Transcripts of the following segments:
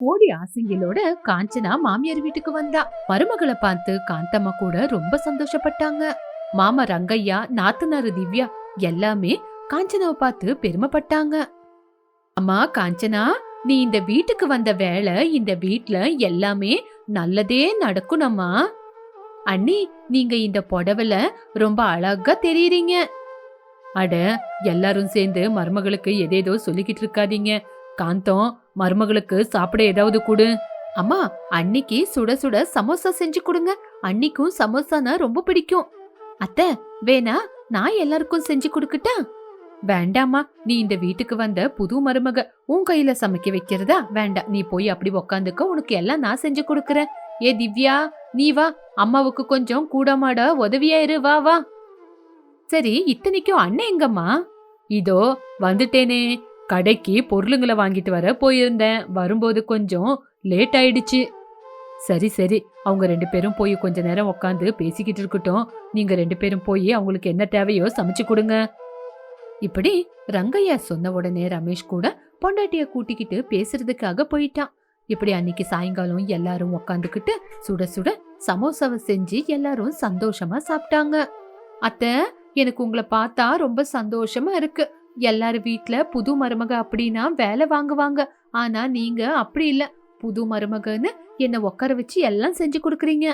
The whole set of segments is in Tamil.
ஓடி ஆசைங்களோட காஞ்சனா மாமியார் வீட்டுக்கு வந்தா. மருமகளை பார்த்து காந்தம்மா கூட ரொம்ப சந்தோஷப்பட்டாங்க. மாமா ரங்கையா நாத்தனாரு திவ்யா எல்லாமே காஞ்சனாவை பார்த்து பெருமைப்பட்டாங்க. அம்மா காஞ்சனா நீ இந்த வீட்டுக்கு வந்த வேலை இந்த வீட்ல எல்லாமே நல்லதே நடக்கணும்மா. அண்ணி நீங்க இந்த புடவைல ரொம்ப அழகா தெரியுறீங்க. அட எல்லாரும் சேர்ந்து மருமகளுக்கு எதேதோ சொல்லிக்கிட்டு இருக்காதீங்க. காந்தம் மருமகளுக்கு சாப்பிட ஏதாவது கொடு. அம்மா அன்னைக்கு சுட சுட சமோசா செஞ்சு கொடுங்க. அன்னைக்கும் சமோசானா ரொம்ப பிடிக்கும். அத்தை வேணா நான் எல்லாருக்கும் செஞ்சு கொடுக்கட்டா? வேண்டாம்மா நீ இந்த வீட்டுக்கு வந்த புது மருமக உன் கையில சமைக்க வைக்கிறதா? வேண்டாம் நீ போய் அப்படி உக்காந்துக்க உனக்கு எல்லாம் நான் செஞ்சு கொடுக்கறேன். ஏ திவ்யா நீ வா அம்மாவுக்கு கொஞ்சம் கூடமாட உதவியா இரு வா வா. சரி இத்தனைக்கும் அண்ணன் எங்கம்மா? இதோ வந்துட்டேனே. கடைக்கு பொருளுங்களை வாங்கிட்டு வர போயிருந்தேன். வரும்போது கொஞ்சம் லேட் ஆயிடுச்சு. சரி சரி. அவங்க ரெண்டு பேரும் போய் கொஞ்ச நேரம் உட்காந்து பேசிக்கிட்டு இருக்கட்டும். நீங்க ரெண்டு பேரும் போய் அவங்களுக்கு என்ன தேவையோ சமைச்சு கொடுங்க. இப்படி ரங்கையா சொன்ன உடனே ரமேஷ் கூட பொண்டாட்டிய கூட்டிக்கிட்டு பேசுறதுக்காக போயிட்டான். இப்படி அன்னைக்கு சாயங்காலம் எல்லாரும் உக்காந்துக்கிட்டு சுட சுட சமோசாவை செஞ்சு எல்லாரும் சந்தோஷமா சாப்பிட்டாங்க. அத்தை எனக்கு உங்களை பார்த்தா ரொம்ப சந்தோஷமா இருக்கு. எல்லார் வீட்ல புது மருமக அப்படின்னா வேலை வாங்குவாங்க. ஆனா நீங்க அப்படி இல்ல. புது மருமகன்னு என்ன உட்கார வச்சு எல்லாம் செஞ்சு கொடுக்குறீங்க.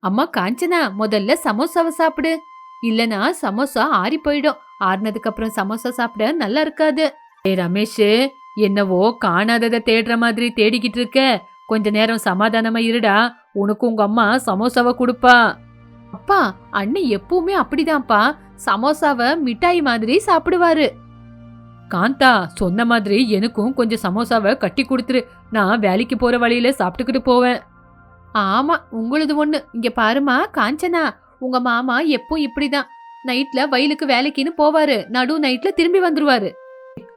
அம்மா காஞ்சனா முதல்ல சமோசாவை சாப்பிடு. இல்லனா சமோசா ஆறி போயிடும். ஆறினதுக்கு அப்புறம் சமோசா சாப்பிட நல்லா இருக்காது. ஏ ரமேஷ் என்னவோ காணாததை தேடுற மாதிரி தேடிக்கிட்டு இருக்க. கொஞ்ச நேரம் சமாதானமா இருடா. உனக்கு உங்க அம்மா சமோசாவை கொடுப்பா. அப்பா அண்ணன் எப்பவுமே அப்படிதான்ப்பா. சமோசாவை மிட்டாய் மாதிரி சாப்பிடுவாரு. காந்தா சொன்ன மாதிரி எனக்கும் கொஞ்சம் சமோசாவை கட்டி கொடுத்துரு. நான் வேலைக்கு போற வழியில சாப்பிட்டுக்கிட்டு போவேன். ஆமா உங்களது ஒண்ணு. இங்க பாருமா காஞ்சனா. உங்க மாமா எப்போ இப்படிதான். நைட்ல வயலுக்கு வேலைக்குன்னு போவாரு. நடு நைட்ல திரும்பி வந்துருவாரு.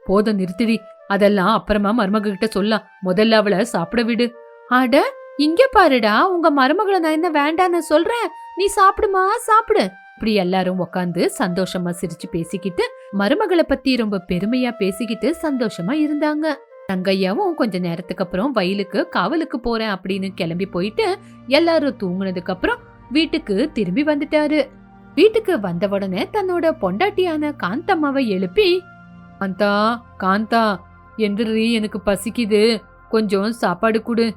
போதும் நிறுத்திடி. அதெல்லாம் அப்புறமா மருமக கிட்ட சொல்லலாம். முதல்ல அவளை சாப்பிட விடு. அட இங்க பாருடா. உங்க மருமகளை நான் என்ன வேண்டான்னு சொல்றேன்? நீ சாப்பிடுமா? சாப்பிடு. இப்படி எல்லாரும் உக்காந்து சந்தோஷமா சிரிச்சு பேசிக்கிட்டு மருமகளை பத்தி ரொம்ப பெருமையா பேசிக்கிட்டு சந்தோஷமா இருந்தாங்க. தங்கையாவும் கொஞ்ச நேரத்துக்கு அப்புறம் வயலுக்கு காவலுக்கு போறேன் அப்படின்னு கிளம்பி போயிட்டு எல்லாரும் தூங்குனதுக்கு அப்புறம் வீட்டுக்கு திரும்பி வந்துட்டாரு. வீட்டுக்கு வந்த உடனே தன்னோட பொண்டாட்டியான காந்தம்மாவை எழுப்பி காந்தா காந்தா என்று எனக்கு பசிக்குது? கொஞ்சம் சாப்பாடு கொடு.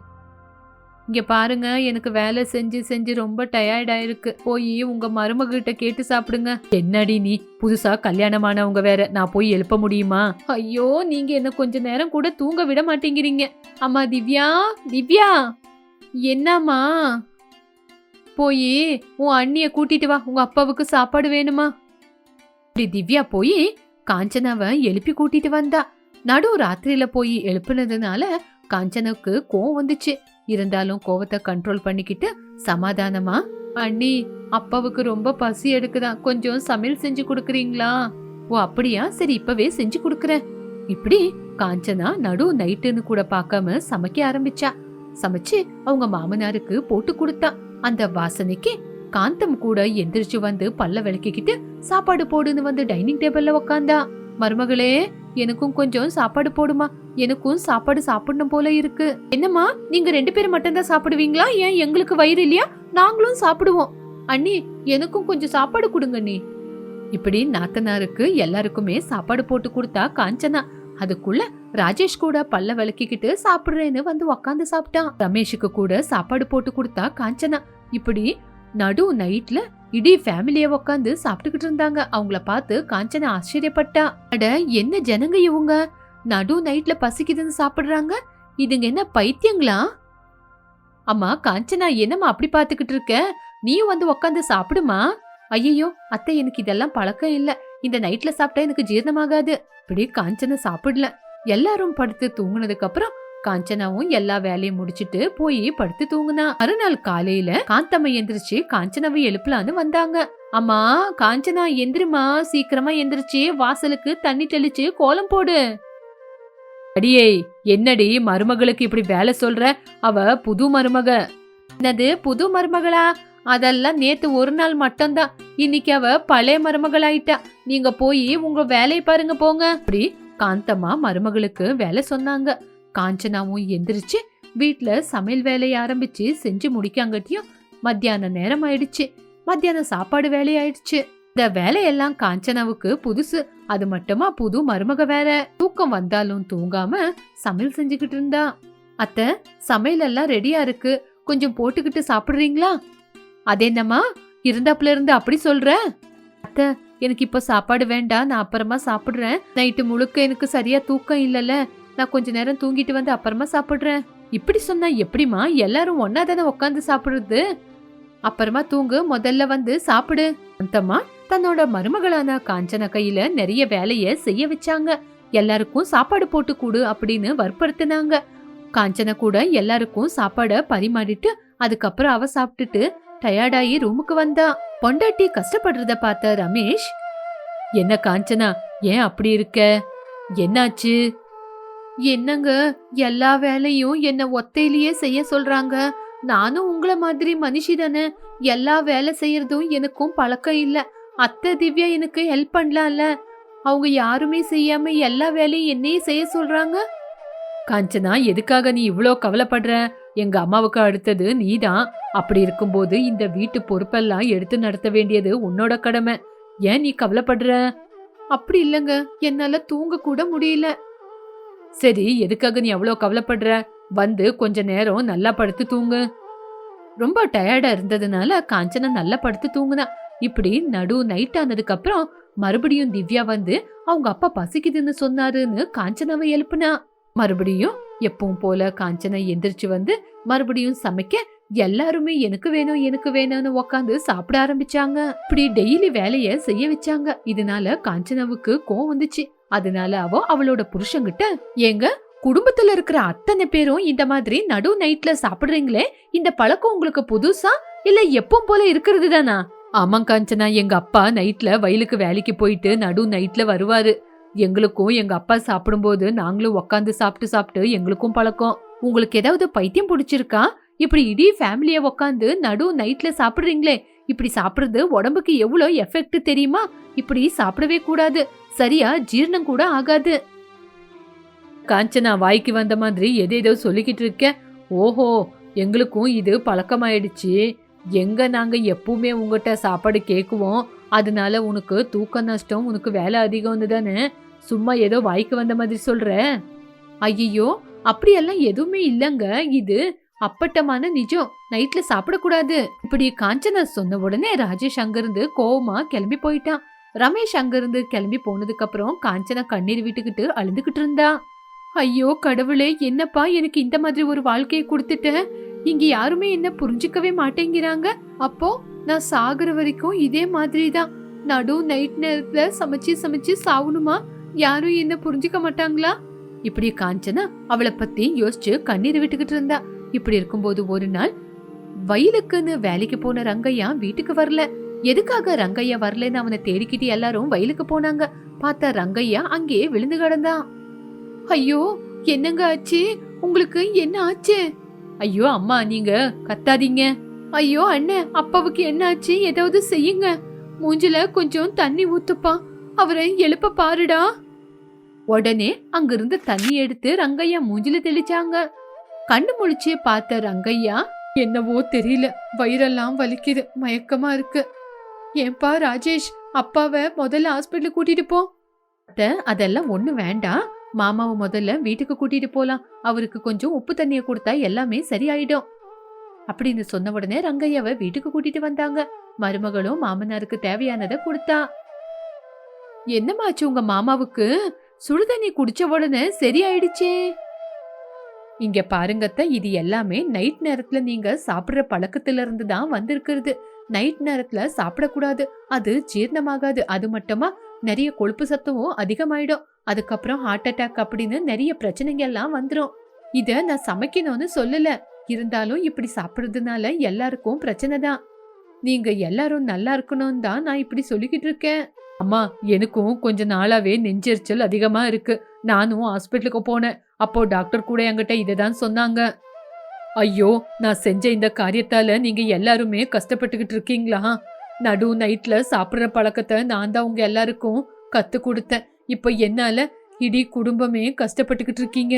இங்கே பாருங்க எனக்கு வேலை செஞ்சு செஞ்சு ரொம்ப டயர்ட் ஆயிருக்கு. போய் உங்கள் மருமகிட்ட கேட்டு சாப்பிடுங்க. என்னடி நீ? புதுசாக கல்யாணமானவங்க வேற நான் போய் எழுப்ப முடியுமா? ஐயோ நீங்கள் என்ன கொஞ்ச நேரம் கூட தூங்க விட மாட்டேங்கிறீங்க. அம்மா திவ்யா திவ்யா! என்னம்மா? போய் உன் அண்ணிய கூட்டிட்டு வா உங்க அப்பாவுக்கு சாப்பாடு வேணுமா? இப்படி திவ்யா போய் காஞ்சனாவை எழுப்பி கூட்டிட்டு வந்தா. நடு ராத்திரியில போய் எழுப்புனதுனால காஞ்சனுக்கு கோவம் வந்துச்சு. இருந்தாலும் கோவத்தை கண்ட்ரோல் பண்ணிக்கிட்டு சமாதானமா? அண்ணி அப்பாவுக்கு ரொம்ப பசி எடுக்குதான் கொஞ்சம் சமையல் செஞ்சு கொடுக்குறீங்களா? ஓ அப்படியா? சரி இப்பவே செஞ்சு கொடுக்குறேன். இப்படி காஞ்சனா நடு நைட்டுன்னு கூட பார்க்காம சமைக்க ஆரம்பிச்சா. சமைச்சு அவங்க மாமனாருக்கு போட்டு கொடுத்தா. அந்த வாசனைக்கு காந்தம் கூட எந்திரிச்சு வந்து பல்ல விளக்கிக்கிட்டு சாப்பாடு போடுன்னு வந்து டைனிங் டேபிள்ல உக்காந்தா? மருமகளே எனக்கும் கொஞ்சம் சாப்பாடு போடுமா? எனக்கும் சாப்பாடு சாப்பிடணும் போல இருக்கு. என்னம்மா நீங்க ரெண்டு பேரும் மட்டும்தான் சாப்பிடுவீங்களா? ஏன் எங்களுக்கு வயிறு இல்லையா? நாங்களும் சாப்பிடுவோம். அண்ணி எனக்கும் கொஞ்சம் சாப்பாடு கொடுங்க நீ இப்படி நாத்தனாருக்கு எல்லாருக்குமே சாப்பாடு போட்டு கொடுத்தா காஞ்சனா. அதுக்குள்ள ராஜேஷ் கூட பல்ல விளக்கிக்கிட்டு சாப்பிடுறேன்னு வந்து உக்காந்து சாப்பிட்டான். ரமேஷுக்கு கூட சாப்பாடு போட்டு கொடுத்தா காஞ்சனா. இப்படி நடு நைட்ல இடி ஃபேமிலிய உக்காந்து சாப்பிட்டுக்கிட்டு இருந்தாங்க. அவங்கள பார்த்து காஞ்சனா ஆச்சரியப்பட்டா. அட என்ன ஜனங்க இவங்க? நடு நைட்ல பசிக்குதுன்னு சாப்பிடுறாங்க. இதுங்க என்ன பைத்தியங்களா? அம்மா காஞ்சனா என்னம்மா அப்படி பாத்துக்கிட்டு இருக்க? நீயும் வந்து உக்காந்து சாப்பிடுமா? ஐயோ அத்தை எனக்கு இதெல்லாம் பழக்கம் இல்ல. இந்த நைட்ல சாப்பிட்டா எனக்கு ஜீரணமாகாது. இப்படி காஞ்சனா சாப்பிடல. எல்லாரும் படுத்து தூங்குனதுக்கு அப்புறம் காஞ்சனாவும் எல்லா வேலையும் முடிச்சிட்டு போய் படுத்து தூங்குனா. மறுநாள் காலையில காந்தம்மா எந்திரிச்சு காஞ்சனாவை எழுப்பலான்னு வந்தாங்க. அம்மா காஞ்சனா எந்திரிமா சீக்கிரமா எந்திரிச்சு வாசலுக்கு தண்ணி தெளிச்சு கோலம் போடு. அடியே என்னடி மருமகளுக்கு இப்படி வேலை சொல்ற? அவ புது மருமக. என்னது புது மருமகளா? அதெல்லாம் நேத்து ஒரு நாள் மட்டும்தான். இன்னைக்கு அவ பழைய மருமகளாயிட்டா. நீங்க போய் உங்க வேலையை பாருங்க போங்க. அப்படி காந்தம்மா மருமகளுக்கு வேலை சொன்னாங்க. காஞ்சனாவும் எந்திரிச்சு வீட்டுல சமையல் வேலையை ஆரம்பிச்சு செஞ்சு முடிக்காங்கட்டியும் மத்தியான நேரம் ஆயிடுச்சு. மத்தியானம் சாப்பாடு வேலையாயிடுச்சு. இந்த வேலையெல்லாம் காஞ்சனாவுக்கு புதுசு. அது மட்டுமா புது மருமக வேற. தூக்கம் வந்தாலும் தூங்காம சமையல் செஞ்சுக்கிட்டு இருந்தா. அத்தை சமையல் எல்லாம் ரெடியா இருக்கு. கொஞ்சம் போட்டுக்கிட்டு சாப்பிடுறீங்களா? அது என்னம்மா? இருந்தாப்புல இருந்து அப்படி சொல்ற? அத்தை எனக்கு இப்ப சாப்பாடு வேண்டாம். நான் அப்புறமா சாப்பிடுறேன். நைட்டு முழுக்க எனக்கு சரியா தூக்கம் இல்லல. நான் கொஞ்ச நேரம் தூங்கிட்டு வந்து அப்புறமா சாப்பிடுறேன். இப்படி சொன்னா எப்படிம்மா? எல்லாரும் ஒன்னா தானே உட்காந்து சாப்பிடுறது? அப்புறமா தூங்கு. முதல்ல வந்து சாப்பிடு. அந்தம்மா தன்னோட மருமகளான காஞ்சனா கையில நிறைய வேலைய செய்ய வச்சாங்க. எல்லாருக்கும் சாப்பாடு போட்டு கொடு அப்படின்னு வற்புறுத்தினாங்க. காஞ்சனா கூட எல்லாருக்கும் சாப்பாட பரிமாறிட்டு அதுக்கப்புறம் அவ சாப்பிட்டுட்டு டயர்டாயி ரூமுக்கு வந்தா. பொண்டாட்டி கஷ்டப்படுறத பார்த்த ரமேஷ் என்ன காஞ்சனா ஏன் அப்படி இருக்க? என்னாச்சு? என்னங்க எல்லா வேலையும் என்ன ஒத்தையிலேயே செய்ய சொல்றாங்க. நானும் உங்கள மாதிரி மனுஷி தானே. எல்லா வேலை செய்யறதும் எனக்கும் பழக்கம் இல்லை. அத்தை திவ்யா எனக்கு ஹெல்ப் பண்ணலாம்ல. அவங்க யாருமே செய்யாம எல்லா வேலையும் என்னையே செய்ய சொல்றாங்க? காஞ்சனா எதுக்காக நீ இவ்வளோ கவலைப்படுற? எங்க அம்மாவுக்கு அடுத்தது நீதான். அப்படி இருக்கும்போது இந்த வீட்டு பொறுப்பெல்லாம் எடுத்து நடத்த வேண்டியது உன்னோட கடமை. ஏன் நீ கவலைப்படுற? அப்படி இல்லைங்க. என்னால தூங்க கூட முடியல. சரி எதுக்காக நீ அவ்வளோ கவலைப்படுற? வந்து கொஞ்ச நேரம் நல்லா படுத்து தூங்கு. ரொம்ப டயர்டா இருந்ததுனால காஞ்சனா நல்லா படுத்து தூங்குனா. இப்படி நடு நைட் ஆனதுக்கு அப்புறம் மறுபடியும் திவ்யா வந்து அவங்க அப்பா பசிக்குதுன்னு சொன்னாருன்னு காஞ்சனாவை எழுப்புனா. மறுபடியும் எப்பவும் போல காஞ்சனா எந்திரிச்சு வந்து மறுபடியும் சமைக்க எல்லாருமே எனக்கு வேணும் எனக்கு வேணும்னு உக்காந்து சாப்பிட ஆரம்பிச்சாங்க. இப்படி டெய்லி வேலைய செய்ய வச்சாங்க. இதனால காஞ்சனாவுக்கு கோவம் வந்துச்சு. அதனால அவ அவளோட புருஷங்கிட்ட ஏங்க குடும்பத்துல இருக்கிற அத்தனை பேரும் இந்த மாதிரி நடு நைட்ல சாப்பிடுறீங்களே? இந்த பழக்கம் உங்களுக்கு புதுசா? இல்ல எப்பவும் போல இருக்கிறது தானா? ஆமாம் காஞ்சனா எங்க அப்பா நைட்ல வயலுக்கு வேலைக்கு போயிட்டு நடு நைட்ல வருவாரு. எங்களுக்கும் எங்க அப்பா சாப்பிடும்போது நாங்களும் உக்காந்து சாப்பிட்டு சாப்பிட்டு எங்களுக்கும் பழக்கம். உங்களுக்கு ஏதாவது பைத்தியம் பிடிச்சிருக்கா? இப்படி இடி ஃபேமிலிய உக்காந்து நடு நைட்ல சாப்பிடுறீங்களே. இப்படி சாப்பிடுறது உடம்புக்கு எவ்வளோ எஃபெக்ட் தெரியுமா? இப்படி சாப்பிடவே கூடாது. சரியா ஜீரணம் கூட ஆகாது. காஞ்சனா வாய்க்கு வந்த மாதிரி எதேதோ சொல்லிக்கிட்டு இருக்க. ஓஹோ எங்களுக்கும் இது பழக்கமாயிடுச்சு. எங்க நாங்க எப்பவுமே உங்கள்கிட்ட சாப்பாடு கேக்குவோம். அதனால உனக்கு தூக்க நஷ்டம் உனக்கு வேலை அதிகம் தானே சும்மா ஏதோ வாய்க்கு வந்த மாதிரி சொல்ற? ஐயோ அப்படியெல்லாம் எதுவுமே இல்லங்க. இது அப்பட்டமான நிஜம். நைட்ல சாப்பிடக்கூடாது. இப்படி காஞ்சனா சொன்ன உடனே ராஜேஷ் அங்கிருந்து கோவமா கிளம்பி போயிட்டான். ரமேஷ் அங்கிருந்து கிளம்பி போனதுக்கு அப்புறம் காஞ்சனா கண்ணீர் விட்டுக்கிட்டு அழுதுகிட்டு இருந்தா. ஐயோ கடவுளே என்னப்பா எனக்கு இந்த மாதிரி ஒரு வாழ்க்கையை கொடுத்துட்ட? இங்க யாருமே என்ன புரிஞ்சுக்கவே மாட்டேங்கிறாங்க. அப்போ நான் சாகுற வரைக்கும் இதே மாதிரி தான் நடு நைட் நேரத்துல சமைச்சு சமைச்சு சாகணுமா யாரும் என்ன புரிஞ்சுக்க மாட்டாங்களா? இப்படி காஞ்சனா அவளை பத்தி யோசிச்சு கண்ணீர் விட்டுக்கிட்டு இருந்தா. இப்படி இருக்கும்போது ஒரு நாள் வயலுக்குன்னு வேலைக்கு போன ரங்கையா வீட்டுக்கு வரல. எதுக்காக ரங்கையா வரலன்னு அவனை தேடிக்கிட்டு எல்லாரும் வயலுக்கு போனாங்க. பார்த்தா ரங்கையா அங்கேயே விழுந்து கிடந்தான். ஐயோ என்னங்க ஆச்சு? உங்களுக்கு என்ன ஆச்சு? ஐயோ அம்மா நீங்க கத்தாதீங்க. ஐயோ அண்ணன் அப்பாவுக்கு என்னாச்சு? ஏதாவது செய்யுங்க. மூஞ்சில கொஞ்சம் தண்ணி ஊத்துப்பா. அவரை எழுப்ப பாருடா. உடனே அங்கிருந்து தண்ணி எடுத்து ரங்கையா மூஞ்சில தெளிச்சாங்க. கண்ணு முழிச்சே பார்த்த ரங்கையா என்னவோ தெரியல. வயிறெல்லாம் வலிக்குது மயக்கமா இருக்கு. ஏன்பா ராஜேஷ் அப்பாவை முதல்ல ஹாஸ்பிட்டல் கூட்டிட்டு போ. அதெல்லாம் ஒண்ணு வேண்டாம். மாமாவை முதல்ல வீட்டுக்கு கூட்டிட்டு போலாம். அவருக்கு கொஞ்சம் உப்பு தண்ணியை கொடுத்தா எல்லாமே சரியாயிடும். அப்படின்னு சொன்ன உடனே ரங்கையாவை வீட்டுக்கு கூட்டிட்டு வந்தாங்க. மருமகளும் மாமனாருக்கு தேவையானதை கொடுத்தா. என்னமாச்சு உங்க மாமாவுக்கு? சுடுதண்ணி குடிச்ச உடனே சரியாயிடுச்சே. இங்க பாருங்கத்த இது எல்லாமே நைட் நேரத்துல நீங்க சாப்பிடுற பழக்கத்துல இருந்து தான் வந்திருக்கிறது. நைட் நேரத்துல சாப்பிடக்கூடாது. அது ஜீரணமாகாது. அது மட்டுமா? நிறைய கொழுப்பு சத்தும் அதிகமாயிடும். அதுக்கப்புறம் ஹார்ட் அட்டாக் அப்படின்னு நிறைய பிரச்சனைங்க எல்லாம் வந்துடும் இத நான் சமைக்கணும்னு சொல்லல. இருந்தாலும் இப்படி சாப்பிடுறதுனால எல்லாருக்கும் பிரச்சனை தான். நீங்க எல்லாரும் நல்லா இருக்கணும் தான் நான் இப்படி சொல்லிக்கிட்டு இருக்கேன். அம்மா எனக்கும் கொஞ்ச நாளாவே நெஞ்செரிச்சல் அதிகமா இருக்கு. நானும் ஹாஸ்பிட்டலுக்கு போனேன். அப்போ டாக்டர் கூட என்கிட்ட இதை தான் சொன்னாங்க. ஐயோ நான் செஞ்ச இந்த காரியத்தால நீங்க எல்லாருமே கஷ்டப்பட்டுக்கிட்டு இருக்கீங்களா? நடு நைட்ல சாப்பிடுற பழக்கத்தை நான் தான் உங்க எல்லாருக்கும் கத்து கொடுத்தேன். இப்போ என்னால இடி குடும்பமே கஷ்டப்பட்டுக்கிட்டு இருக்கீங்க.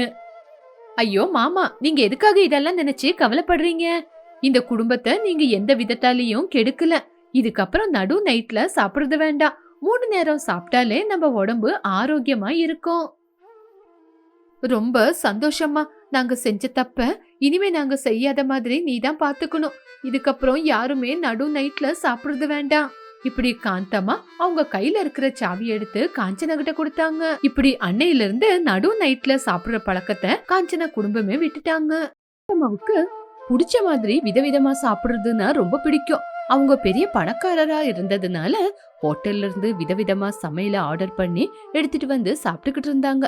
ஐயோ மாமா நீங்க எதுக்காக இதெல்லாம் நினைச்சு கவலைப்படுறீங்க? இந்த குடும்பத்தை நீங்க எந்த விதத்தாலையும் கெடுக்கல. இதுக்கப்புறம் நடு நைட்ல சாப்பிடுறது வேண்டாம். மூணு நேரம் சாப்பிட்டாலே நம்ம உடம்பு ஆரோக்கியமா இருக்கும். ரொம்ப சந்தோஷமா நாங்க செஞ்ச தப்ப இனிமே நாங்க செய்யாத மாதிரி நீ தான் பாத்துக்கணும். இதுக்கப்புறம் யாருமே நடு நைட்ல சாப்பிடுறது வேண்டாம். இப்படி காந்தமா அவங்க கையில இருக்கிற சாவி எடுத்து காஞ்சனா கிட்ட கொடுத்தாங்க. இப்படி அன்னையில இருந்து நடு நைட்ல சாப்பிடுற பழக்கத்தை காஞ்சனா குடும்பமே விட்டுட்டாங்க. அம்மாவுக்கு பிடிச்ச மாதிரி விதவிதமா சாப்பிடுறதுன்னா ரொம்ப பிடிக்கும். அவங்க பெரிய பணக்காரரா இருந்ததுனால ஹோட்டல்ல இருந்து விதவிதமா சமையல ஆர்டர் பண்ணி எடுத்துட்டு வந்து சாப்பிட்டுக்கிட்டு இருந்தாங்க.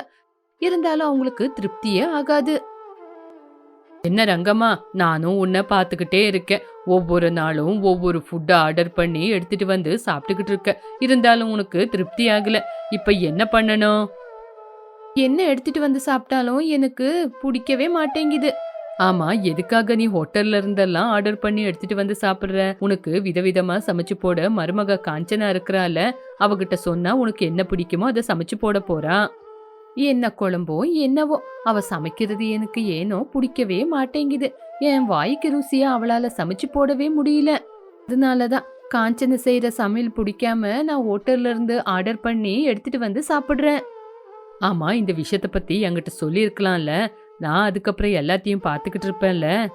இருந்தாலும் அவங்களுக்கு திருப்தியே ஆகாது. என்ன ரங்கம்மா? நானும் உன்னை பார்த்துக்கிட்டே இருக்கேன். ஒவ்வொரு நாளும் ஒவ்வொரு ஃபுட்டை ஆர்டர் பண்ணி எடுத்துட்டு வந்து சாப்பிட்டுக்கிட்டு இருக்க இருந்தாலும் உனக்கு திருப்தி ஆகல. இப்ப என்ன பண்ணணும்? என்ன எடுத்துட்டு வந்து சாப்பிட்டாலும் எனக்கு பிடிக்கவே மாட்டேங்குது. ஆமா எதுக்காக நீ ஹோட்டல்ல இருந்தெல்லாம் ஆர்டர் பண்ணி எடுத்துட்டு வந்து சாப்பிடுற? உனக்கு விதவிதமா சமைச்சு போட மருமக காஞ்சனா இருக்கிறால அவகிட்ட சொன்னா உனக்கு என்ன பிடிக்குமோ அதை சமைச்சு போட போறா. என்ன குழம்போ என்னவோ. அவ சமைக்கிறது எனக்கு ஏனோ பிடிக்கவே மாட்டேங்குது. என் வாய்க்கு ருசியா அவளால சமைச்சு போடவே முடியல. அதனாலதான் காஞ்சனை செய்யற சமையல் பிடிக்காம நான் ஹோட்டல்ல இருந்து ஆர்டர் பண்ணி எடுத்துட்டு வந்து சாப்பிடுறேன். ஆமா இந்த விஷயத்த பத்தி என்கிட்ட சொல்லியிருக்கலாம்ல. நான் அதுக்கப்புறம் எல்லாத்தையும் பார்த்துக்கிட்டு இருப்பேன்ல.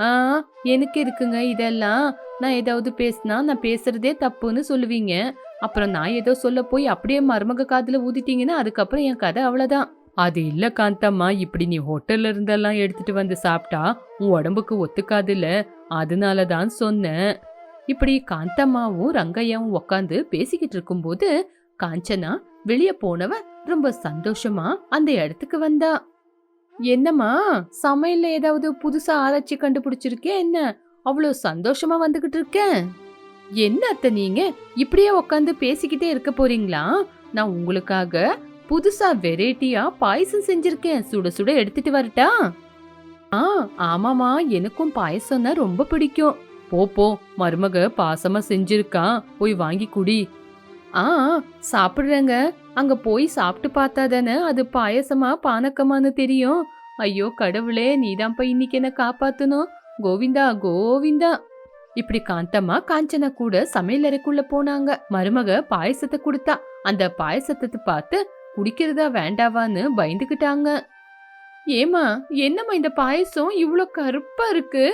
ஆ எனக்கு இருக்குங்க இதெல்லாம். நான் ஏதாவது பேசினா நான் பேசுறதே தப்புன்னு சொல்லுவீங்க. அப்புறம் நான் ஏதோ சொல்ல போய் அப்படியே மருமக காதில் ஊதிட்டீங்கன்னா அதுக்கப்புறம் என் கதை அவ்வளோதான் அது இல்ல காந்தம்மா இப்படி நீ ஹோட்டல்ல இருந்தெல்லாம் எடுத்துட்டு வந்து சாப்பிட்டா உன் உடம்புக்கு ஒத்துக்காதுல்ல. அதனால தான் சொன்னேன். இப்படி காந்தம்மாவும் ரங்கையாவும் உக்காந்து பேசிக்கிட்டு இருக்கும்போது காஞ்சனா வெளியே போனவ ரொம்ப சந்தோஷமா அந்த இடத்துக்கு வந்தா. என்னம்மா சமையல்ல ஏதாவது புதுசா ஆராய்ச்சி கண்டுபிடிச்சிருக்கே என்ன? அவ்வளோ சந்தோஷமா வந்துகிட்டு இருக்கேன். என்ன அத்தை நீங்க? இப்படியே உட்காந்து பேசிக்கிட்டே இருக்க போறீங்களா? நான் உங்களுக்காக புதுசா வெரைட்டியா பாயசம் செஞ்சிருக்கேன். சுட சுட எடுத்துட்டு வரட்டா? ஆ ஆமாமா எனக்கும் பாயசம்னா ரொம்ப பிடிக்கும். போ போ. மருமக பாசமா செஞ்சிருக்கான் போய் வாங்கி குடி. ஆ சாப்பிடுறேங்க. அங்க போய் சாப்பிட்டு பார்த்தா தானே அது பாயசமா பானக்கமானு தெரியும். ஐயோ கடவுளே. நீதான்ப்பா இன்னைக்கு என்ன காப்பாத்தணும். கோவிந்தா கோவிந்தா. இப்படி காந்தம்மா காஞ்சனா கூட சமையல் அறைக்குள்ள போனாங்க. மருமக பாயசத்தை கொடுத்தா. அந்த பாயசத்தை பார்த்து குடிக்கிறதா வேண்டாவான்னு பயந்துகிட்டாங்க. ஏமா என்னம்மா இந்த பாயசம்? இவ்வளோ கருப்பா இருக்கு.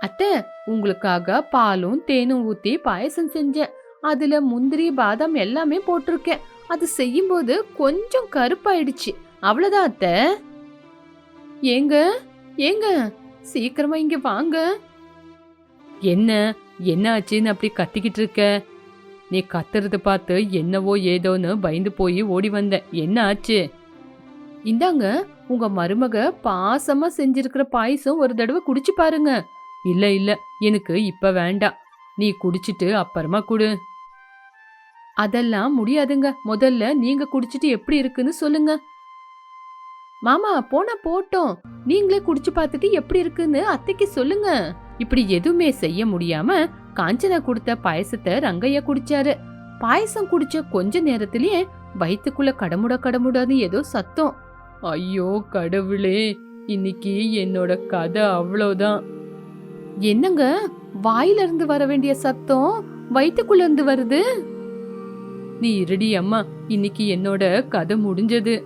அத்தை உங்களுக்காக பாலும் தேனும் ஊத்தி பாயசம் செஞ்சேன். அதுல முந்திரி பாதாம் எல்லாமே போட்டிருக்கேன். அது செய்யும்போது கொஞ்சம் கருப்பாயிடுச்சு. அவ்வளோதான் அத்தை. ஏங்க ஏங்க சீக்கிரமா இங்க வாங்க. என்ன என்ன ஆச்சுன்னு அப்படி கத்திக்கிட்டு இருக்க? நீ கத்துறத பார்த்து என்னவோ ஏதோன்னு பயந்து போய் ஓடி வந்தேன் என்ன ஆச்சு? இந்தாங்க உங்க மருமக பாசமா செஞ்சிருக்கிற பாயசம் ஒரு தடவை குடிச்சு பாருங்க. இல்ல இல்ல எனக்கு இப்ப வேண்டாம். நீ குடிச்சிட்டு அப்புறமா குடு. அதெல்லாம் முடியாதுங்க. முதல்ல நீங்க குடிச்சிட்டு எப்படி இருக்குன்னு சொல்லுங்க. மாமா போனா போட்டோம். நீங்களே குடிச்சு பார்த்துட்டு எப்படி இருக்குன்னு அத்தைக்கு சொல்லுங்க. இப்படி எதுவுமே செய்ய முடியாம காஞ்சனா கொடுத்த பாயசத்தை ரங்கையா குடிச்சாரு. பாயசம் குடிச்ச கொஞ்ச நேரத்திலேயே வயிற்றுக்குள்ள கடமுட கடமுடான்னு ஏதோ சத்தம். ஐயோ கடவுளே இன்னைக்கு என்னோட கதை அவ்வளோதான். என்னங்க வாயில இருந்து வர வேண்டிய சத்தம்? வயிற்றுக்குள்ள இருந்து வருது? நீ இருடி அம்மா இன்னைக்கு என்னோட கதை முடிஞ்சது.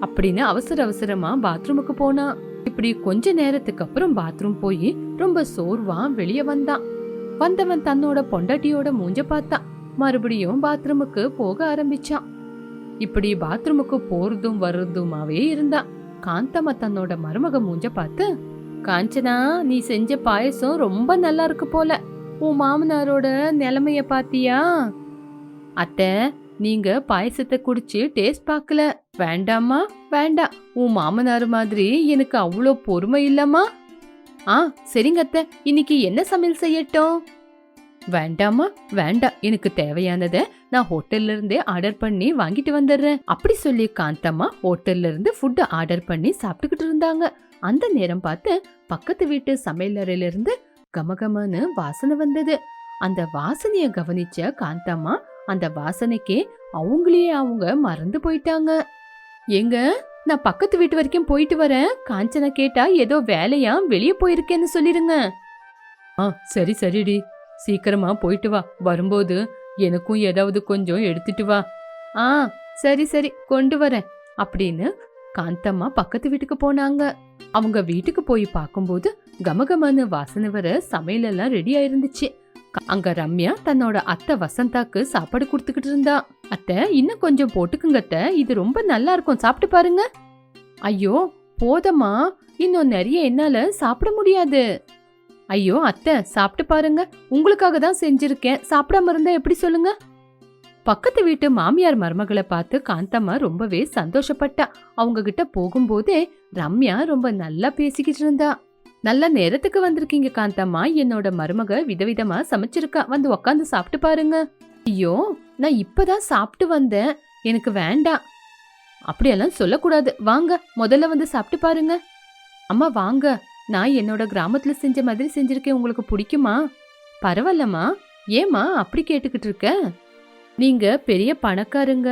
அப்படின்னு அவசர அவசரமா பாத்ரூமுக்கு போனா. இப்படி கொஞ்ச நேரத்துக்கு அப்புறம் பாத்ரூம் போய் ரொம்ப சோர்வா வெளிய வந்தான். வந்தவன் தன்னோட பொண்டாட்டியோட மூஞ்ச பார்த்தான் மறுபடியும் பாத்ரூமுக்கு போக ஆரம்பிச்சான். இப்படி பாத்ரூமுக்கு போறதும் வர்றதுமாவே இருந்தான். காந்தம்மா தன்னோட மருமக மூஞ்ச பார்த்து காஞ்சனா நீ செஞ்ச பாயசம் ரொம்ப நல்லா இருக்கு போல. உன் மாமனாரோட நிலைமைய பாத்தியா? அத்தை நீங்க பாயசத்தை குடிச்சு டேஸ்ட் பார்க்கல. வேண்டாமா வேண்டாம். உன் மாமனார் மாதிரி எனக்கு அவ்வளோ பொறுமை இல்லம்மா. ஆ சரிங்க அத்தை. இன்னைக்கு என்ன சமையல் செய்யட்டும்? வேண்டாமா வேண்டாம். எனக்கு தேவையானதை நான் ஹோட்டல்ல இருந்தே ஆர்டர் பண்ணி வாங்கிட்டு வந்துடுறேன். அப்படி சொல்லி காந்தம்மா ஹோட்டல்ல இருந்து ஃபுட்டு ஆர்டர் பண்ணி சாப்பிட்டுக்கிட்டு இருந்தாங்க. அந்த நேரம் பார்த்து பக்கத்து வீட்டு சமையலறையில இருந்து கமகமன்னு வாசனை வந்தது. அந்த வாசனையை கவனிச்ச காந்தம்மா அந்த வாசனைக்கே அவங்களையே அவங்க மறந்து போயிட்டாங்க. ஏங்க நான் பக்கத்து வீட்டு வரைக்கும் போயிட்டு வரேன். காஞ்சனா கேட்டா ஏதோ வேலையா? வெளியே போயிருக்கேன்னு சொல்லிருங்க ஆ சரி சரிடி. சீக்கிரமா போயிட்டு வா. வரும்போது எனக்கும் ஏதாவது கொஞ்சம் எடுத்துட்டு வா. ஆ சரி சரி கொண்டு வரேன் அப்படின்னு காந்தம்மா பக்கத்து வீட்டுக்கு போனாங்க. அவங்க வீட்டுக்கு போய் பார்க்கும்போது கமகமான வாசனை வர சமையல் எல்லாம் ரெடி ஆயிருந்துச்சு. அங்க ரம்யா தன்னோட அத்தை வசந்தாக்கு சாப்பாடு கொடுத்துக்கிட்டு இருந்தா. அத்தை இன்னும் கொஞ்சம் போட்டுக்குங்க அத்தை. இது ரொம்ப நல்லா இருக்கும். சாப்பிட்டு பாருங்க. ஐயோ போதம்மா. இன்னும் நிறைய என்னால சாப்பிட முடியாது. ஐயோ அத்தை சாப்பிட்டு பாருங்க. உங்களுக்காக தான் செஞ்சிருக்கேன். சாப்பிடாம இருந்தா எப்படி சொல்லுங்க? பக்கத்து வீட்டு மாமியார் மருமகளை பார்த்து காந்தம்மா ரொம்பவே சந்தோஷப்பட்டா. அவங்க கிட்ட போகும்போதே ரம்யா ரொம்ப நல்லா பேசிக்கிட்டு இருந்தா. நல்ல நேரத்துக்கு வந்திருக்கீங்க காந்தம்மா. என்னோட மருமக விதவிதமா சமைச்சிருக்கா. வந்து உக்காந்து சாப்பிட்டு பாருங்க. ஐயோ நான் இப்பதான் சாப்பிட்டு வந்தேன். எனக்கு வேண்டாம் அப்படியெல்லாம் சொல்லக்கூடாது. வாங்க முதல்ல வந்து சாப்பிட்டு பாருங்க. அம்மா வாங்க. நான் என்னோட கிராமத்துல செஞ்ச மாதிரி செஞ்சிருக்கேன். உங்களுக்கு பிடிக்குமா? பரவாயில்லம்மா. ஏம்மா அப்படி கேட்டுக்கிட்டு இருக்க? நீங்க பெரிய பணக்காரங்க.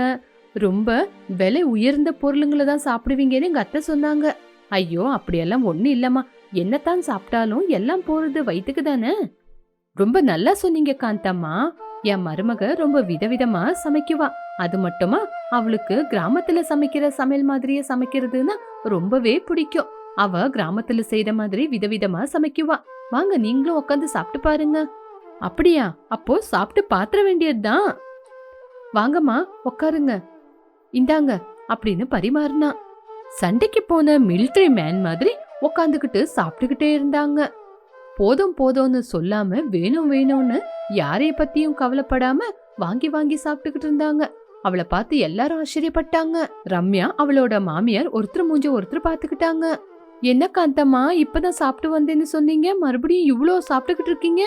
ரொம்ப விலை உயர்ந்த பொருளுங்களை தான் சாப்பிடுவீங்கன்னு எங்க அத்தை சொன்னாங்க. ஐயோ அப்படியெல்லாம் ஒன்றும் இல்லம்மா. என்னத்தான் சாப்பிட்டாலும் எல்லாம் போறது வயிற்றுக்கு தானே? ரொம்ப நல்லா சொன்னீங்க காந்தம்மா. என் மருமக ரொம்ப விதவிதமா சமைக்குவா. அது மட்டுமா அவளுக்கு கிராமத்துல சமைக்கிற சமையல் மாதிரியே சமைக்கிறதுன்னா ரொம்பவே பிடிக்கும். அவ கிராமத்துல செய்த மாதிரி விதவிதமா சமைக்குவா. வாங்க நீங்களும் உட்காந்து சாப்பிட்டு பாருங்க. அப்படியா? அப்போ சாப்பிட்டு பாத்திர வேண்டியதுதான். வாங்கம்மா உட்காருங்க இந்தாங்க அப்படின்னு பரிமாறினா. சண்டைக்கு போன மிலிட்டரி மேன் மாதிரி உட்காந்துக்கிட்டு சாப்பிட்டுக்கிட்டே இருந்தாங்க. போதும் போதும்னு சொல்லாம வேணும் வேணும்னு யாரைய பத்தியும் கவலைப்படாம வாங்கி வாங்கி சாப்பிட்டுக்கிட்டு இருந்தாங்க. அவளை பார்த்து எல்லாரும் ஆச்சரியப்பட்டாங்க. ரம்யா அவளோட மாமியார் ஒருத்தர் மூஞ்ச ஒருத்தர் பார்த்துக்கிட்டாங்க. என்ன காந்தம்மா இப்பதான் சாப்பிட்டு வந்தேன்னு சொன்னீங்க? மறுபடியும் இவ்வளோ சாப்பிட்டுக்கிட்டு இருக்கீங்க?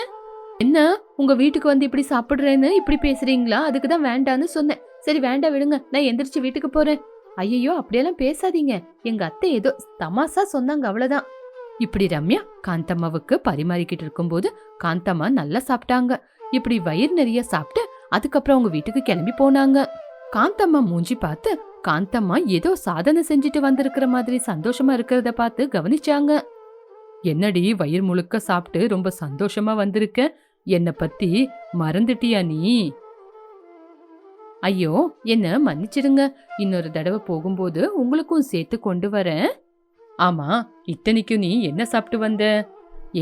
என்ன? உங்க வீட்டுக்கு வந்து இப்படி சாப்பிடுறேன்னு இப்படி பேசுறீங்களா? அதுக்கு தான் வேண்டான்னு சொன்னேன். சரி வேண்டாம் விடுங்க. நான் எந்திரிச்சு வீட்டுக்கு போறேன். ஐயையோ அப்படியெல்லாம் பேசாதீங்க. எங்க அத்தை ஏதோ தமாசா சொன்னாங்க அவ்வளவுதான். இப்படி ரம்யா காந்தம்மாவுக்கு பரிமாறிக்கிட்டு இருக்கும்போது காந்தம்மா நல்லா சாப்பிட்டாங்க. இப்படி வயிறு நிறைய சாப்பிட்டு அதுக்கப்புறம் அவங்க வீட்டுக்கு கிளம்பி போனாங்க. காந்தம்மா மூஞ்சி பார்த்து காந்தம்மா ஏதோ சாதனை செஞ்சுட்டு வந்திருக்கிற மாதிரி சந்தோஷமா இருக்கிறத பார்த்து கவனிச்சாங்க. என்னடி வயிறு முழுக்க சாப்பிட்டு ரொம்ப சந்தோஷமா வந்திருக்க? என்னை பத்தி மறந்துட்டியா நீ? ஐயோ என்ன மன்னிச்சிடுங்க. இன்னொரு தடவை போகும்போது உங்களுக்கும் சேர்த்து கொண்டு வரேன். ஆமா இத்தனைக்கும் நீ என்ன சாப்பிட்டு வந்த?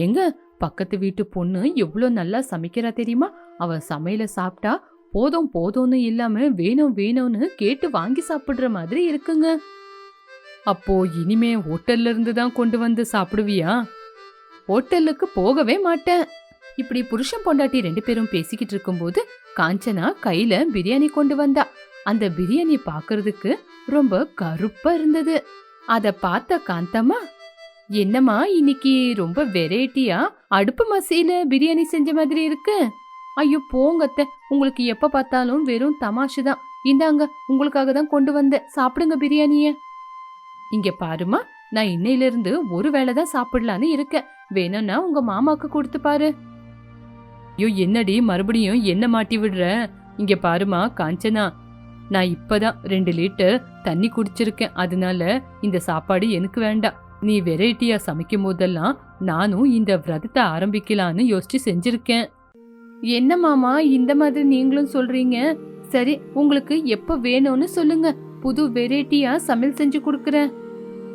எங்க பக்கத்து வீட்டு பொண்ணு எவ்வளோ நல்லா சமைக்கிறா தெரியுமா? அவ சமையல சாப்பிட்டா போதும் போதும்னு இல்லாம வேணும் வேணும்னு கேட்டு வாங்கி சாப்பிடுற மாதிரி இருக்குங்க. அப்போ இனிமே ஹோட்டல்ல இருந்து தான் கொண்டு வந்து சாப்பிடுவியா? ஹோட்டலுக்கு போகவே மாட்டேன். இப்படி புருஷன் பொண்டாட்டி ரெண்டு பேரும் பேசிக்கிட்டு இருக்கும்போது காஞ்சனா கையில பிரியாணி கொண்டு வந்தா. அந்த பிரியாணி பாக்குறதுக்கு ரொம்ப கருப்பா இருந்தது. அத பார்த்த காந்தம்மா என்னம்மா இன்னைக்கு ரொம்ப வெரைட்டியா அடுப்பு மசியில பிரியாணி செஞ்ச மாதிரி இருக்கு? ஐயோ போங்க அத்தை. உங்களுக்கு எப்ப பார்த்தாலும் வெறும் தமாஷு தான். இந்தாங்க உங்களுக்காக தான் கொண்டு வந்தேன். சாப்பிடுங்க பிரியாணிய. இங்க பாருமா நான் இன்னையில இருந்து ஒரு வேளை தான் சாப்பிடலான்னு இருக்கேன். வேணும்னா உங்க மாமாக்கு கொடுத்து பாரு. ஐயோ என்னடி? மறுபடியும் என்ன மாட்டி விடுற? இங்க பாருமா காஞ்சனா. நான் இப்பதான் ரெண்டு லிட்டர் தண்ணி குடிச்சிருக்கேன். அதனால இந்த சாப்பாடு எனக்கு வேண்டாம் நீ வெரைட்டியா சமைக்கும் போதெல்லாம் நானும் இந்த விரதத்தை ஆரம்பிக்கலான்னு யோசிச்சு செஞ்சிருக்கேன். என்ன மாமா இந்த மாதிரி நீங்களும் சொல்றீங்க? சரி உங்களுக்கு எப்ப வேணும்னு சொல்லுங்க. புது வெரைட்டியா சமையல் செஞ்சு கொடுக்குறேன்.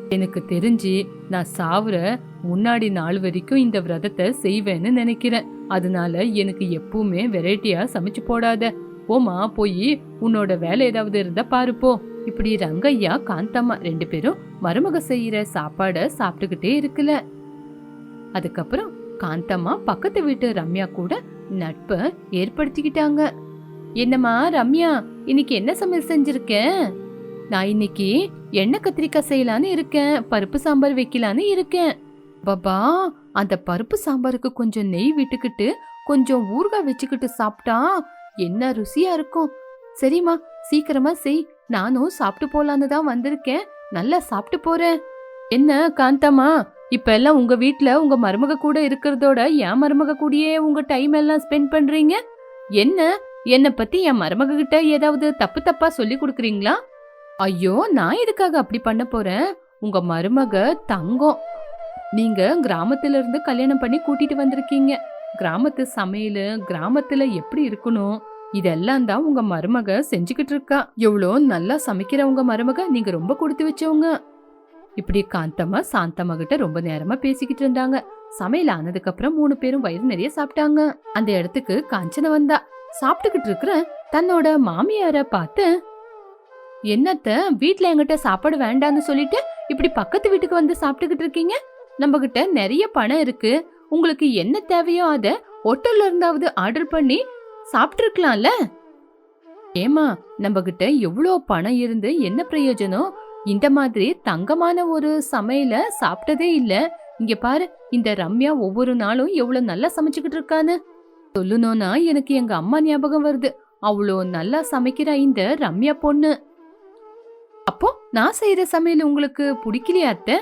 எனக்கு தெரிஞ்சு நான் சாவுற முன்னாடி நாள் வரைக்கும் இந்த விரதத்தை செய்வேன்னு நினைக்கிறேன். அதனால எனக்கு எப்பவுமே வெரைட்டியா சமைச்சு போடாத. போமா போய் உன்னோட வேலை ஏதாவது இருந்தா பாருப்போ இப்படி ரங்கையா காந்தம்மா ரெண்டு பேரும் மருமக செய்யற சாப்பாடை சாப்பிட்டுக்கிட்டே இருக்குல்ல அதுக்கப்புறம் காந்தம்மா பக்கத்து வீட்டு ரம்யா கூட நட்ப ஏற்படுத்திக்கிட்டாங்க. என்னம்மா ரம்யா இன்னைக்கு என்ன சமையல் செஞ்சிருக்க? நான் இன்னைக்கு எண்ணெய் கத்திரிக்காய் செய்யலான்னு இருக்கேன் பருப்பு சாம்பார் வைக்கலான்னு இருக்கேன். பாபா அந்த பருப்பு சாம்பாருக்கு கொஞ்சம் நெய் விட்டுக்கிட்டு கொஞ்சம் ஊறுகாய் வச்சுக்கிட்டு சாப்பிட்டா என்ன ருசியா இருக்கும். சரிம்மா சீக்கிரமா செய். நானும் சாப்பிட்டு போலான்னு தான் வந்திருக்கேன். நல்லா சாப்பிட்டு போறேன். என்ன காந்தம்மா இப்ப எல்லாம் உங்க வீட்ல உங்க மருமக கூட இருக்கிறதோட என் மருமக கூடயே உங்க டைம் எல்லாம் ஸ்பெண்ட் பண்றீங்க? என்ன என்னை பத்தி என் மருமக கிட்ட ஏதாவது தப்பு தப்பா சொல்லி கொடுக்குறீங்களா? ஐயோ நான் எதுக்காக அப்படி பண்ண போறேன்? உங்க மருமக தங்கம். நீங்க கிராமத்துல இருந்து கல்யாணம் பண்ணி கூட்டிட்டு வந்திருக்கீங்க. கிராமத்து சமையல் கிராமத்துல எப்படி இருக்கணும் இதெல்லாம் தான் உங்க மருமக செஞ்சுக்கிட்டு இருக்கா. எவ்வளோ நல்லா சமைக்கிற உங்க மருமக நீங்க ரொம்ப கொடுத்து வச்சவங்க. இப்படி காந்தம்மா சாந்தம்மா கிட்ட ரொம்ப நேரமா பேசிக்கிட்டு இருந்தாங்க. சமையல் ஆனதுக்கு அப்புறம் மூணு பேரும் வயிறு நிறைய சாப்பிட்டாங்க. அந்த இடத்துக்கு காஞ்சன வந்தா. சாப்பிட்டுக்கிட்டு இருக்கிற தன்னோட மாமியார பார்த்து என்னத்த வீட்ல என்கிட்ட சாப்பாடு வேண்டான்னு சொல்லிட்டு இப்படி பக்கத்து வீட்டுக்கு வந்து சாப்பிட்டுக்கிட்டு இருக்கீங்க? நம்ம கிட்ட நிறைய பணம் இருக்கு. உங்களுக்கு என்ன தேவையோ அத ஹோட்டல்ல இருந்தாவது ஆர்டர் பண்ணி சாப்பிட்டுருக்கலாம்ல? ஏமா நம்ம கிட்ட எவ்வளோ பணம் இருந்து என்ன பிரயோஜனம்? இந்த மாதிரி தங்கமான ஒரு சமையல சாப்பிட்டதே இல்ல. இங்க பாரு இந்த ரம்யா ஒவ்வொரு நாளும் எவ்வளவு நல்லா சமைச்சுக்கிட்டு இருக்கான்னு. சொல்லணும்னா எனக்கு எங்க அம்மா ஞாபகம் வருது. அவ்வளோ நல்லா சமைக்கிறா இந்த ரம்யா பொண்ணு. அப்போ நான் செய்யற சமையல் உங்களுக்கு பிடிக்கலையா அத்தை?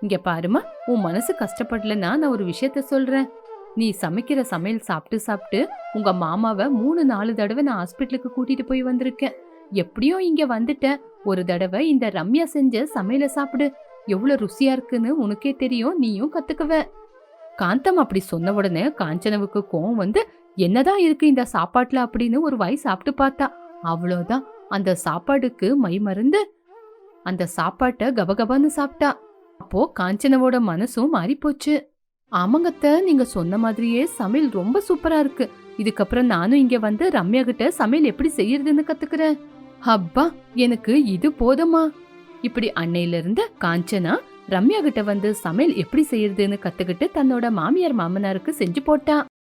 இங்க பாருமா உன் மனசு கஷ்டப்படலன்னா நான் ஒரு விஷயத்த சொல்றேன். நீ சமைக்கிற சமையல் சாப்பிட்டு சாப்பிட்டு உங்க மாமாவை மூணு நாலு தடவை நான் ஹாஸ்பிட்டலுக்கு கூட்டிட்டு போய் வந்திருக்கேன். எப்படியோ இங்க வந்துட்டேன். ஒரு தடவை இந்த ரம்யா செஞ்ச சமையல சாப்பிடு. எவ்வளவு ருசியா இருக்குன்னு உனக்கே தெரியும் நீயும் கத்துக்குவ. காந்தம் அப்படி சொன்ன உடனே காஞ்சனவுக்கு கோவம் வந்து என்னதான் இருக்கு இந்த சாப்பாட்டுல? அப்படின்னு ஒரு வாய் சாப்பிட்டு பார்த்தா. அவ்வளோதான் அந்த சாப்பாடுக்கு மை மருந்து அந்த சாப்பாட்டை கபகபான்னு சாப்பிட்டா. அப்போ காஞ்சனவோட மனசும் மாறிப்போச்சு. ஆமாங்கத்த நீங்க சொன்ன மாதிரியே சமையல் ரொம்ப சூப்பரா இருக்கு. இதுக்கப்புறம் நானும் இங்க வந்து ரம்யா கிட்ட சமையல் எப்படி செய்யறதுன்னு கத்துக்கிறேன். அப்பா எனக்கு இது போதுமா இப்படி அன்னையில இருந்து காஞ்சனா ரம்யா கிட்ட வந்து சமையல் எப்படி செய்யறதுன்னு கத்துக்கிட்டு தன்னோட மாமியார் மாமனாருக்கு செஞ்சு போட்டா.